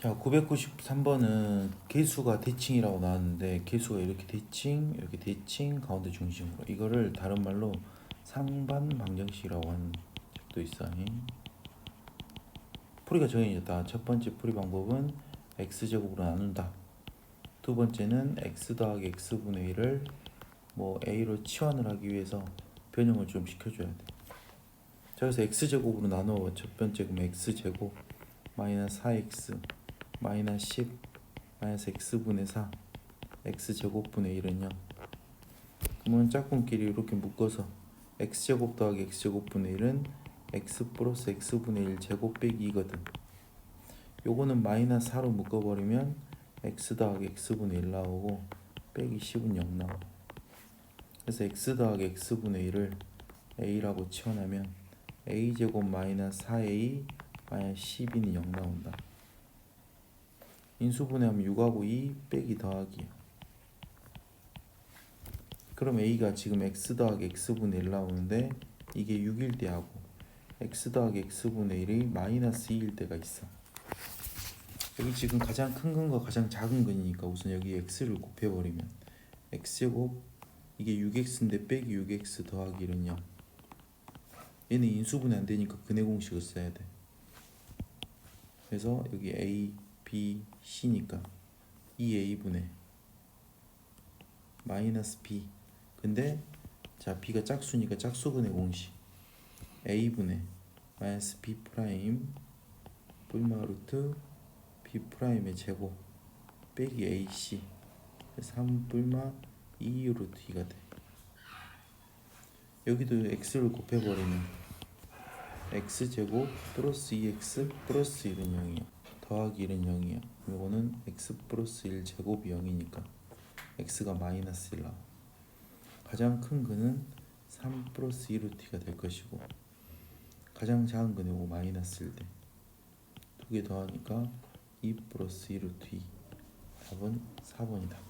자, 993번은 개수가 대칭이라고 나왔는데 개수가 이렇게 대칭, 이렇게 대칭, 가운데 중심으로 이거를 다른 말로 상반 방정식이라고 하는 적도 있어요. 풀이가 정해졌다. 첫 번째 풀이 방법은 x 제곱으로 나눈다. 두 번째는 x 더하기 x 분의 1을 뭐 a로 치환을 하기 위해서 변형을 좀 시켜줘야 돼. 자, 그래서 x 제곱으로 나누어 첫 번째 그럼 x 제곱 마이너스 4x 마이너스 10 마이너스 x분의 4 x제곱분의 1은 0 그러면 짝꿍끼리 이렇게 묶어서 x제곱 더하기 x제곱분의 1은 x 플러스 x분의 1 제곱 빼기 2거든. 요거는 마이너스 4로 묶어버리면 x 더하기 x분의 1 나오고 빼기 10은 0 나와. 그래서 x 더하기 x분의 1을 a라고 치환하면 a제곱 마이너스 4a 마이너스 12는 0 나온다 인수분해하면 6하고 2 빼기 더하기. 그럼 a가 지금 x 더하기 x분의 1 나오는데 이게 6일 때 하고 x 더하기 x분의 1이 마이너스 2일 때가 있어. 여기 지금 가장 큰 근과 가장 작은 근이니까 우선 여기 x를 곱해버리면 x제곱 이게 6x인데 빼기 6x 더하기 1은 0 얘는 인수분해 안 되니까 근의 공식을 써야 돼. 그래서 여기 a b c니까. 2a분의 마이너스 b. 근데 자 b가 짝수니까 짝수근의 공식. A분의 마이너스 b 프라임 뿔마 루트 b 프라임의 제곱 빼기 ac 3 뿔마 2 루트 2가 돼. 여기도 x를 곱해버리면 x제곱 플러스 2x 플러스 1은 0이야 더하기 1은 0이야. 이거는 x 플러스 1 제곱이 0이니까 x가 마이너스 1 나와 가장 큰 근은 3 플러스 2 루트가 될 것이고 가장 작은 근은 5 마이너스 1대 두 개 더하니까 2 플러스 2 루트 2 답은 4번이다